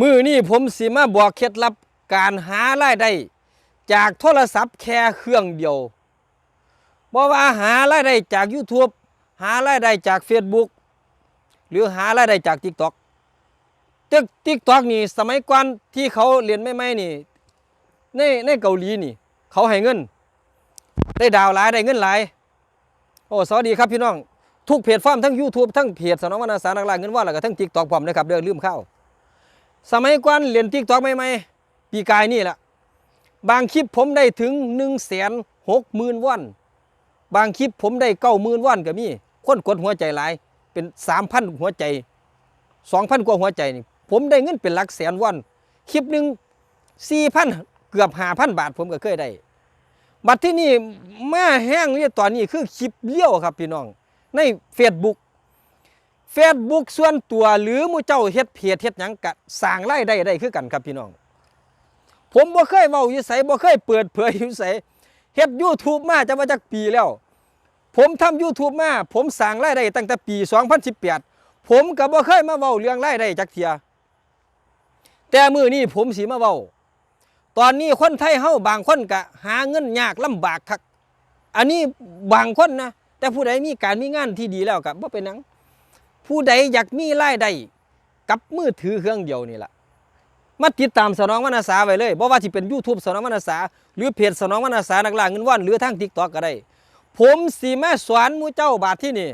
มือนี่ผมสิมาบอกเคล็ดลับการหารายได้จากโทรศัพท์แค่เครื่องเดียวบ่ว่าหารายได้จาก YouTube หารายได้จาก Facebook หรือหารายได้จาก TikTok ตึก TikTok นี่สมัยก่อนที่เขาเรียนใหม่นี่ในในเกาหลีนี่ เขาให้เงิน ได้ดาวหลายได้เงินหลาย โอ้สวัสดีครับพี่น้อง ทุกเพจฟาร์มทั้ง YouTube ทั้งเพจสนองวรรณสารนักล่าเงินว่าแล้วก็ทั้ง TikTok พร้อมนะครับเด้อลืมเข้า สมัยก่อนเรียน TikTok ใหม่ๆปีกายนี่แหละบางคลิปผมได้ถึง1นึ่งแสนหกหมื่นวอนบางคลิปผมได้เก้าหมื่นวอนก็มีคนกดหัวใจหลายเป็นสามพันหัวใจสองพันกว่าหัวใจนี่ผมได้เงินเป็นหลักแสนวอนคลิปหนึ่งสี่พันเกือบห้าพันบาทผมก็เคยได้บัดที่นี่มาแห้งเนี่ยตอนนี้คือคลิปเลี้ยวครับพี่น้อง ใน Facebook Facebook ส่วนตัวหรือมูเจ้าเฮ็ดเพจเฮ็ดหยังกะสร้างรายได้ได้คือกันครับพี่น้อง ผมบ่เคยเว้าอยู่ไสบ่เคยเปิดเผยอยู่ไสเฮ็ด YouTube มาจะมาจักปีแล้ว ผมทำ YouTube มา ผมสร้างรายได้ตั้งแต่ปี 2018 ผมก็บ่เคยมาเว้าเรื่องรายได้จักเทีย แต่มื้อนี้ผมสิมาเว้า ตอนนี้คนไทยเฮาบางคนก็หาเงินยากลำบากคัก อันนี้บางคนนะ แต่ผู้ใดมีการมีงานที่ดีแล้วก็บ่เป็นหยัง ผู้ใดอยากมีรายได้กับมือถือเครื่องเดียวนี่แหละมาติดตามสนองวรรณสาไว้เลยบ่ว่าสิเป็น YouTube สนองวรรณสาหรือเพจสนองวรรณสานักล่าเงินว่านหรือทาง TikTok ก็ได้ ผมสิมาสอนมู่เจ้าบาทที่นี่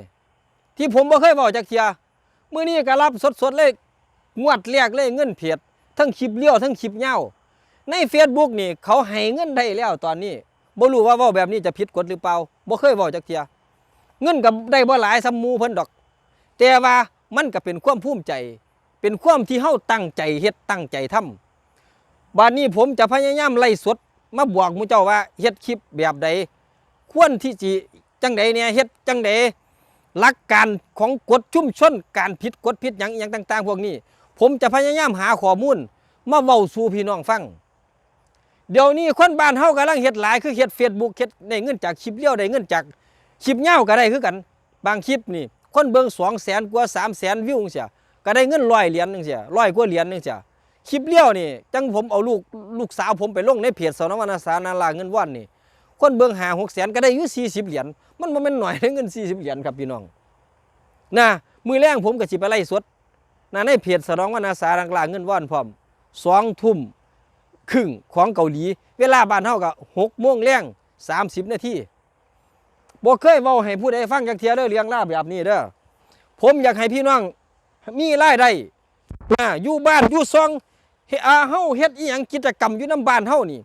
ที่ผมบ่เคยเว้าจักเที่ยมื้อนี้ก็รับสดๆเลยงวดแรกเลยเงินเพจทั้งคลิปเลี้ยวทั้งคลิปยาใน Facebook นี่เขาให้เงินได้แล้วตอนนี้บ่รู้ว่าว้าแบบนี้จะผิดกฎหรือเปล่าบ่เคยเว้าจักเทียเงินก็ได้บ่หลายซำมูเพิ่นดอก แต่ว่ามันก็เป็นความภูมิใจ เป็นความที่เฮาตั้งใจเฮ็ดตั้งใจทำบัดนี้ผมจะพยายามไล่สดมาบอกมู่เจ้าว่าเฮ็ดคลิปแบบใดควรที่สิจังใดเนี่ยเฮ็ดจังใดหลักการของกฎชุมชนการผิดกฎผิดหยังหยังต่าง ๆ พวกนี้ ผมจะพยายามหาข้อมูลมาเว้าสู่พี่น้องฟังเดี๋ยวนี้คนบ้านเฮากำลังเฮ็ดหลายคือเฮ็ด Facebook เฮ็ดได้เงินจากคลิปเลี้ยวได้เงินจากคลิปยาวก็ได้คือกัน บางคลิปนี่ คนเบิ่งสองแสนกว่าสามแสนวิวจังเสียก็ได้เงินร้อยเหรียญนึงเสียร้อยกว่าเหรียญนึงเสียคลิปเลี้ยวนี่จังผมเอาลูกลูกสาวผมไปลงในเพจสนวรรณสารนาลาเงินว่านนี่คนเบิ่งหาหกแสนก็ได้อยู่สี่สิบเหรียญมันบ่แม่นหน่อยได้เงินสี่สิบเหรียญครับพี่น้องนะมือแรงผมก็สิไปไล่สดนะในเพจสนองวรรณสารนาลาเงินว่านพร้อมสองทุ่มครึ่งของเกาหลี เวลาบ้านเฮาก็หกโมงแรงสามสิบนาที บ่เคยเว้าให้ผู้ใดฟังจักเทียเด้อเรียงล่าวแบบนี้เด้อผมอยากให้พี่น้องมีรายได้นะอยู่บ้านอยู่ซองเฮอาเฮาเฮ็ดอีหยังกิจกรรมอยู่นํบ้านเฮานี่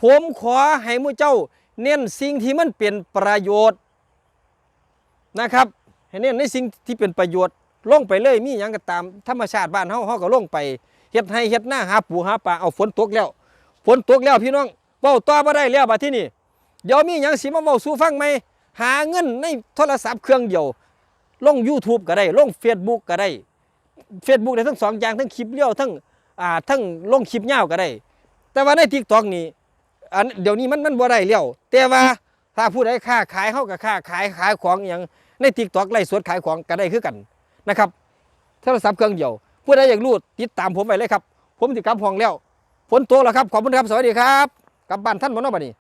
ผมขอให้มู่เจ้า เน้นสิ่งที่มันเป็นประโยชน์นะครับให้เน้นในสิ่งที่เป็นประโยชน์ลงไปเลยมีหยังก็ตามธรรมชาติบ้านเฮาเฮาก็ลงไปเฮ็ดให้เฮ็ดหน้าหาปูหาปลาเอาฝนตกแล้วฝนตกแล้วพี่น้องเว้าต่อบ่ได้แล้วบัดที่นี่เดี๋ยวมีหยังสิมาเว้าสู่ฟังไหม หาเงินในโทรศัพท์เครื่องเดียวลง YouTube ก็ได้ลง Facebook ก็ได้ Facebook ได้ทั้งสองอย่างทั้งคลิปเลี้ยวทั้งอ่าทั้งลงคลิปยาวก็ได้ แต่ว่าใน TikTok นี่อันเดี๋ยวนี้มันมันบ่ได้แล้วแต่ว่าถ้าผู้ใดค้าขายเฮาก็ค้าขายขายของอย่างใน TikTok ไลฟ์สดขายของก็ได้คือกันนะครับโทรศัพท์เครื่องเดียวผู้ใดอยากรู้ติดตามผมไปเลยครับ ผมสิกับห้องแล้วฝนตกแล้วครับขอบคุณครับสวัสดีครับกลับบ้านท่านบ่เนาะบัดนี้